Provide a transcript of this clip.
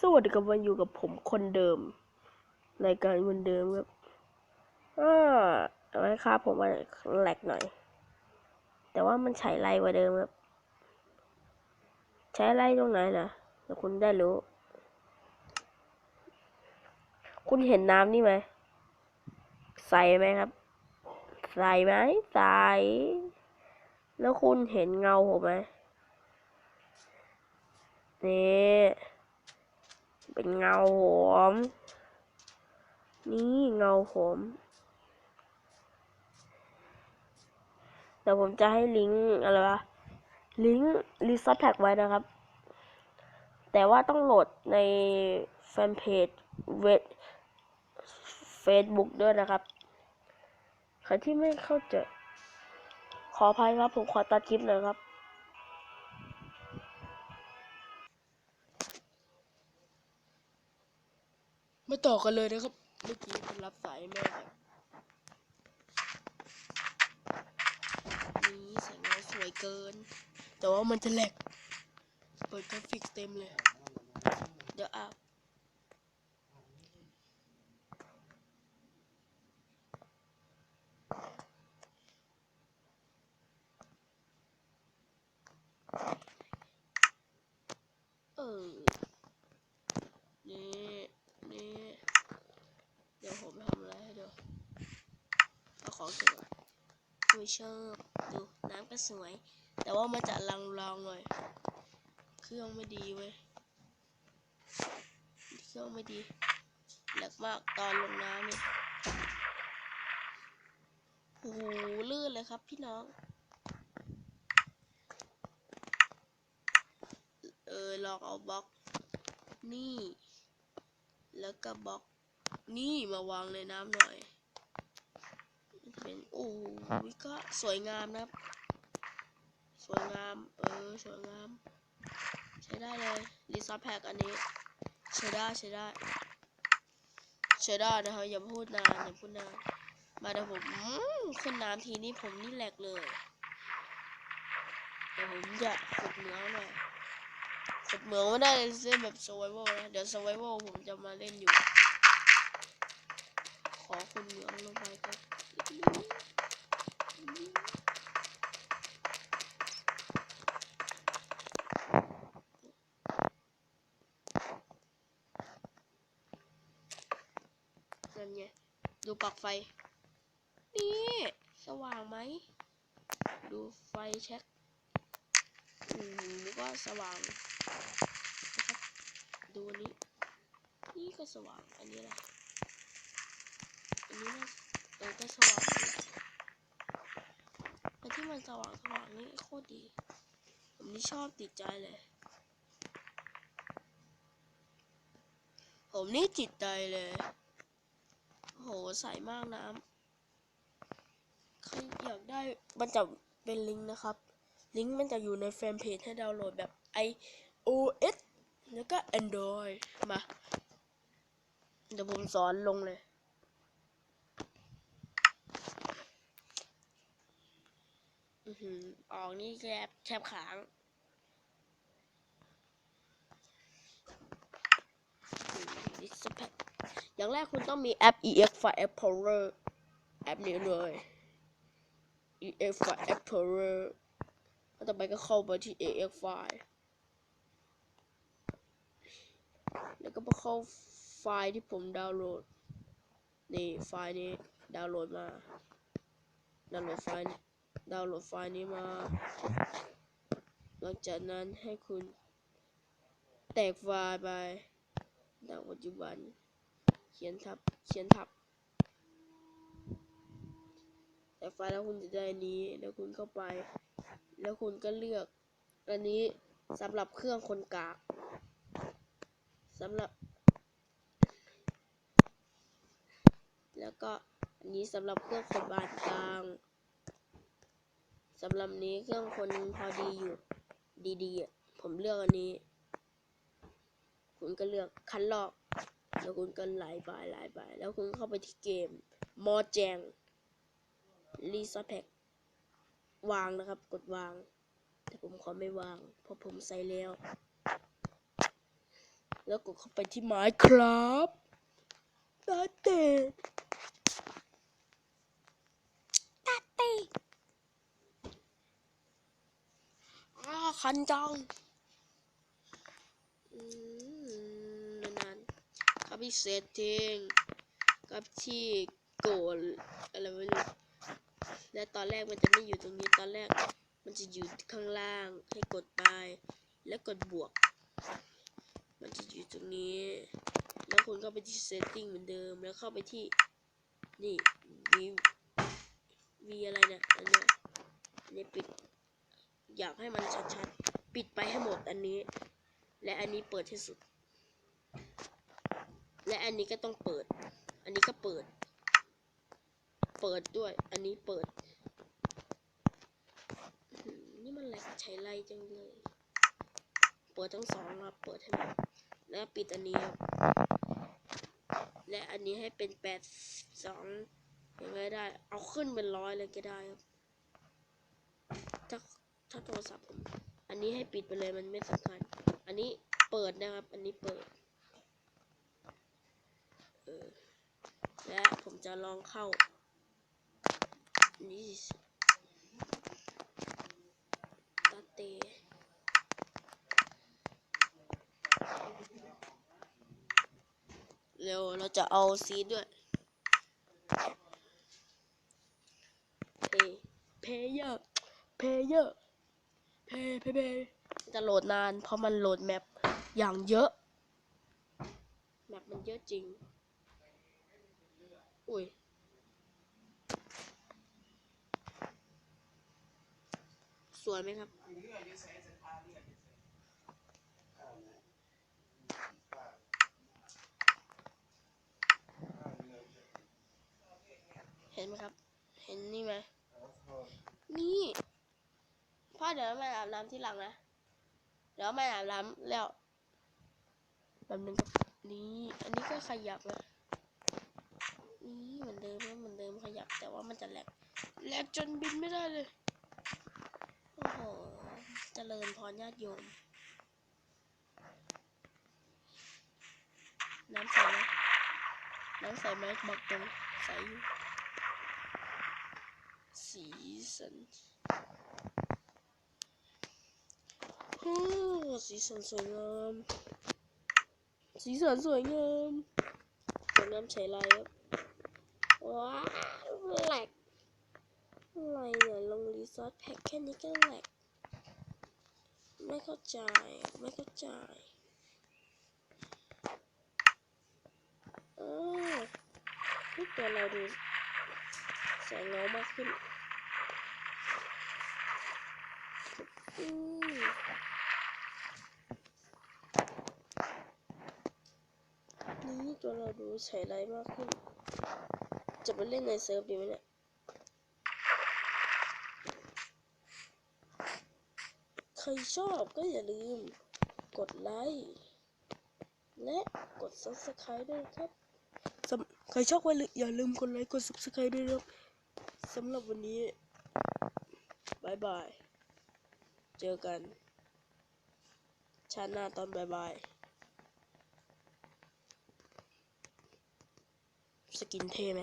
สวัสดีครับวันอยู่กับผมคนเดิมรายการคนเดิมครับอ่าเอาไว้ครับผมว่าแหลกหน่อย แต่ว่ามันใช้ไรกว่าเดิมครับ ใช้ไรตรงไหนนะเดี๋ยวคุณได้รู้ คุณเห็นน้ำนี่ไหมใสไหมครับ ใสไหมใสแล้วคุณเห็นเงาผมไหมนี่ เป็นเงาผมนี่เงาผมแต่ผมจะให้ลิงก์อะไรวะ ลิงก์รีซอสแท็กไว้นะครับ แต่ว่าต้องโหลดในแฟนเพจเวทเฟซบุ๊กด้วยนะครับ ใครที่ไม่เข้าใจ ขออภัยครับ ผมขอตัดคลิปหน่อยครับ ต่อกันเลยนะครับ เมื่อกี้รับสายแม่นี่แสงเงาสวยเกิน แต่ว่ามันจะแหลก เปิดกราฟิกเต็มเลย เดี๋ยวอะบเออ นี่ นี่ เดี๋ยวผมทำอะไรให้ดูเอา ของเก็บก่อนไม่ชอบดูน้ำก็สวย แต่ว่ามันจะลังๆหน่อย เครื่องไม่ดีเว้ย เครื่องไม่ดีแหลกมากตอนลงน้ำนี่โอ้โหลื่นเลยครับพี่น้อง เออลองเอาบล็อก นี่ แล้วก็บล็อก นี่มาวางในน้ำหน่อย เป็นโอ้ยก็สวยงามนะครับ สวยงาม เออ สวยงาม ใช้ได้เลยรีซอสแพ็กอันนี้ ใช้ได้ใช้ได้ใช้ได้นะครับอย่าพูดนานอย่าพูดนาน มาเดี๋ยวผมอืมขึ้นน้ำทีนี้ผมนี่แหลกเลยเดี๋ยวผมจะฝึกเหมืองหน่อยฝึกเหมืองไม่ได้เลยเล่นแบบ survival นะเดี๋ยว survival ผมจะมาเล่นอยู่ ขอคุณเหมืองลงไปครับนั่นไงดูปลั๊กไฟ นี่ สว่างไหม ดูไฟเช็คอืมนี่ก็สว่างนะครับ ดูอันนี้ นี่ก็สว่าง อันนี้แหละ อันนี้นะเออก็สว่างแต่ที่มันสว่างสว่างนี่โคตรดี ผมนี่ชอบติดใจเลย ผมนี่จิตใจเลยโหใสมากน้ำใครอยากได้มันจะเป็นลิงก์นะครับ ลิงก์มันจะอยู่ในแฟนเพจให้ดาวน์โหลดแบบ iOS แล้วก็ Android มา เดี๋ยวผมสอนลงเลย ออกนี่แคบแคบขางอย่างแรกคุณต้องมีแอป EX File Explorer แอปนี้เลย EX File Explorer แล้วต่อไปก็เข้าไปที่ EX File แล้วก็ไปเข้าไฟล์ที่ผมดาวน์โหลด นี่ไฟล์นี้ดาวน์โหลดมา ดาวน์โหลดไฟล์ ดาวน์โหลดไฟล์นี้มา หลังจากนั้นให้คุณแตกไฟล์ไปดังปัจจุบัน เขียนทับ เขียนทับ แต่ไฟล์แล้วคุณจะได้นนี้ แล้วคุณเข้าไป แล้วคุณก็เลือก อันนี้สำหรับเครื่องคนกากสำหรับ แล้วก็อันนี้สำหรับเครื่องคนบานกลาง สำหรับนี้เครื่องคนพอดีอยู่ ดีๆอะผมเลือกอันนี้ คุณก็เลือกคันลอก แล้วคุณก็ไหลไปไหลไปแล้วคุณเข้าไปที่เกม มอแจงรีซอแพ็กวางนะครับ กดวาง แต่ผมขอไม่วาง เพราะผมใส่แล้ว แล้วกดเข้าไปที่ไม้ครับตาเตะตาเตะอ้า คันจังอืมนานๆครับที่เซตติ้งกับที่โกนอะไรไม่รู้และตอนแรกมันจะไม่อยู่ตรงนี้ตอนแรก มันจะอยู่ข้างล่างให้กดไปแล้วกดบวก มันจะอยู่ตรงนี้ แล้วคุณก็ไปที่ setting เหมือนเดิมแล้วเข้าไปที่นี่ v v อะไรนี่ยอันเนี้ยอันนี้ปิด อยากให้มันชัดๆ ปิดไปให้หมดอันนี้ และอันนี้เปิดที่สุด และอันนี้ก็ต้องเปิด อันนี้ก็เปิด เปิดด้วย อันนี้เปิด นี่มันแหลกใช้ไรจังเลย เปิดทั้งสองครับ เปิดให้หมด แล้วปิดอันนี้ครับและอันนี้ให้เป็นแปดสองยังไงได้ เอาขึ้นเป็นร้อยเลยก็ได้ครับถ้า ถ้าโทรศัพท์ผมอันนี้ให้ปิดไปเลยมันไม่สำคัญ อันนี้เปิดนะครับ อันนี้เปิดเออและผมจะลองเข้านี่ตาเตเร็วเราจะเอาซีด้วยเพย์เพย์เยอร์เพย์เยอร์ เพเพเพจะโหลดนาน เพราะมันโหลดแมปอย่างเยอะแมปมันเยอะจริง อุ้ยสวยไหมครับ เห็นไหมครับ เห็นนี่ไหม นี่ พ่อเดี๋ยวแม่อาบน้ำที่หลังนะ เดี๋ยวแม่อาบน้ำแล้วแบบนึงครับนี่อันนี้ก็ขยับนะนี่เหมือนเดิมเหมือนเดิมขยับ แต่ว่ามันจะแหลกแหลกจนบินไม่ได้เลย โอ้โหเจริญพรญาติโยม น้ำใสไหมน้ำใสไหมบอกตรงใสอยู่สีสัน สีสันสวยงาม สีสันสวยงามสวยงามใช้ไรครับว้าวแหลกอะไรเนี่ยลงรีซอสแพ็คแค่นี้ก็แหลกไม่เข้าใจ ไม่เข้าใจอ้าวนี่ตัวเราดูแสงเงามากขึ้นอืมนี่ตัวเรา ดูใช้ไรมากขึ้น จะไปเล่นในเซิร์ฟดีไหมเนี่ยใครชอบก็อย่าลืม กดไลค์และกด subscribe ด้วยครับสำใครชอบก็อย่าลืมกดไลค์กด subscribe ด้วยครับสำหรับวันนี้บายบาย เจอกันชาติหน้าตอนบายบาย สกินเท่ไหม